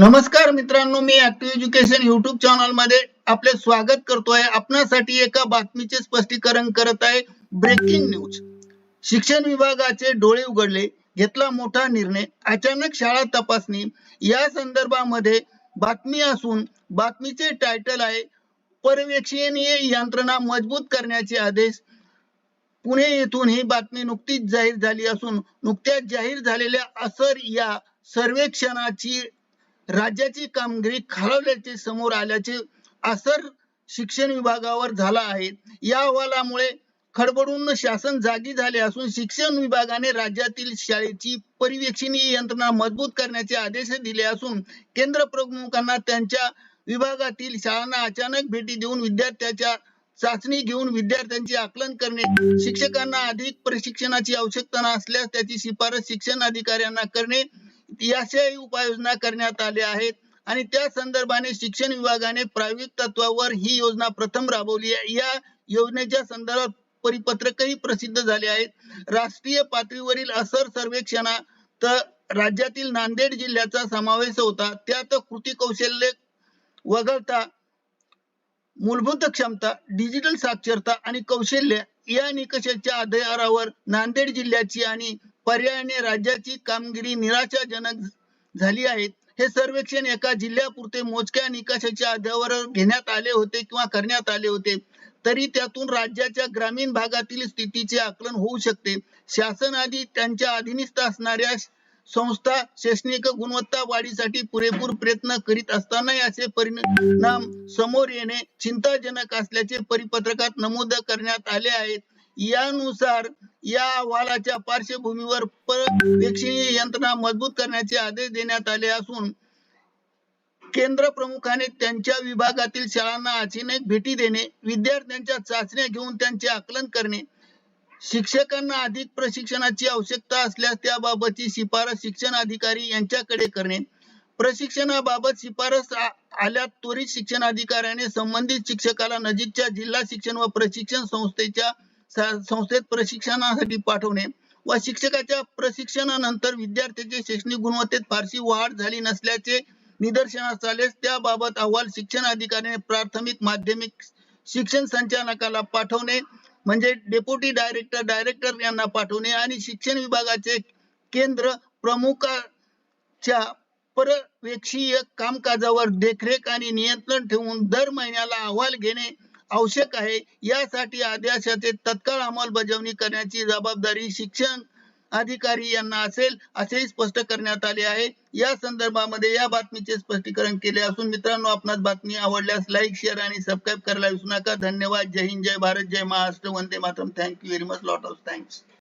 नमस्कार मित्रांनो मी ऍक्टिव्ह एज्युकेशन युट्यूब चॅनलमध्ये आपले स्वागत करतोय. आपणासाठी एका बातमीचे स्पष्टीकरण करत आहे ब्रेकिंग न्यूज शिक्षण विभागाचे डोळे उघडले घेतला मोठा निर्णय. अचानक शाळा तपासणी. या संदर्भामध्ये बातमी असून बातमीचे टायटल आहे पर्यवेक्षणीय यंत्रणा मजबूत करण्याचे आदेश. पुणे येथून ही बातमी नुकतीच जाहीर झाली असून नुकत्याच जाहीर झालेल्या असर या सर्वेक्षणाची राज्याची कामगिरी खालावल्याचे समोर आल्याचे असर शिक्षण विभागावर झाला आहे. या अहवालामुळे खडबडून शासन जागी झाले असून शिक्षण विभागाने राज्यातील शाळेची पर्यवेक्षणीय यंत्रणा मजबूत करण्याचे आदेश दिले असून केंद्र प्रमुखांना त्यांच्या विभागातील शाळांना अचानक भेटी देऊन विद्यार्थ्याच्या चाचणी घेऊन विद्यार्थ्यांचे आकलन करणे शिक्षकांना अधिक प्रशिक्षणाची आवश्यकता असल्यास त्याची शिफारस शिक्षण अधिकाऱ्यांना करणे याशाही उपाययोजना करण्यात आल्या आहेत. आणि त्या संदर्भाने शिक्षण विभागाने प्रायोगिक तत्वावर ही योजना प्रथम राबवली आहे. या योजनेच्या संदर्भात परिपत्रकही प्रसिद्ध झाले आहेत. राष्ट्रीय पातळीवरील असर सर्वेक्षणात राज्यातील नांदेड जिल्ह्याचा समावेश होता. त्यात कृती कौशल्य वगळता मूलभूत क्षमता डिजिटल साक्षरता आणि कौशल्य या निकषाच्या आधारावर नांदेड जिल्ह्याची आणि पर्यायाने राज्याची कामगिरी निराशाजनक झाली आहे हे सर्वेक्षण एका जिल्ह्यापुरते मोजक्या निकषाच्या आधारावर घेण्यात आले होते किंवा करण्यात आले होते. तरी त्यातून राज्याच्या ग्रामीण भागातील स्थितीचे आकलन होऊ शकते. शासन आधी त्यांच्या अधीनस्थ असणाऱ्या संस्था शैक्षणिक गुणवत्ता वाढीसाठी पुरेपूर प्रयत्न करीत असतानाही असे परिणाम समोर येणे चिंताजनक असल्याचे परिपत्रकात नमूद करण्यात आले आहे. यानुसार या अहवालाच्या पार्श्वभूमीवर पर्यवेक्षणीय यंत्रणा मजबूत करण्याचे आदेश देण्यात आले असून केंद्र प्रमुखाने त्यांच्या विभागातील शाळांना अचानक भेटी देणे विद्यार्थ्यांच्या चाचण्या घेऊन त्यांचे आकलन करणे शिक्षकांना अधिक प्रशिक्षणाची आवश्यकता असल्यास त्याबाबतची शिफारस शिक्षण अधिकारी यांच्याकडे करणे. प्रशिक्षणाबाबत शिफारस आल्या त्वरित शिक्षण अधिकाऱ्याने संबंधित शिक्षकाला नजीकच्या जिल्हा शिक्षण व प्रशिक्षण संस्थेच्या संस्थेत प्रशिक्षणासाठी पाठवणे व शिक्षकाच्या प्रशिक्षणानंतर विद्यार्थ्याचे शैक्षणिक गुणवत्तेत फारशी वाढ झाली नसल्याचे निदर्शनास आलेस त्याबाबत अहवाल शिक्षण अधिकाऱ्याने प्राथमिक माध्यमिक शिक्षण संचालकाला पाठवणे म्हणजे डेप्युटी डायरेक्टर डायरेक्टर यांना पाठवणे आणि शिक्षण विभागाचे केंद्र प्रमुखाच्या परवेक्षीय कामकाजावर देखरेख आणि नियंत्रण ठेवून दर महिन्याला अहवाल घेणे आवश्यक आहे. यासाठी आदेशाचे तत्काळ अंमलबजावणी करण्याची जबाबदारी शिक्षण अधिकारी यांना असेल असेही स्पष्ट करण्यात आले आहे. या संदर्भामध्ये या बातमीचे स्पष्टीकरण केले असून मित्रांनो आपणास बातमी आवडल्यास लाईक शेअर आणि सबस्क्राईब करायला विसरू नका. धन्यवाद. जय हिंद जय भारत जय महाराष्ट्र. वंदे Mataram. Thank you very much lot of thanks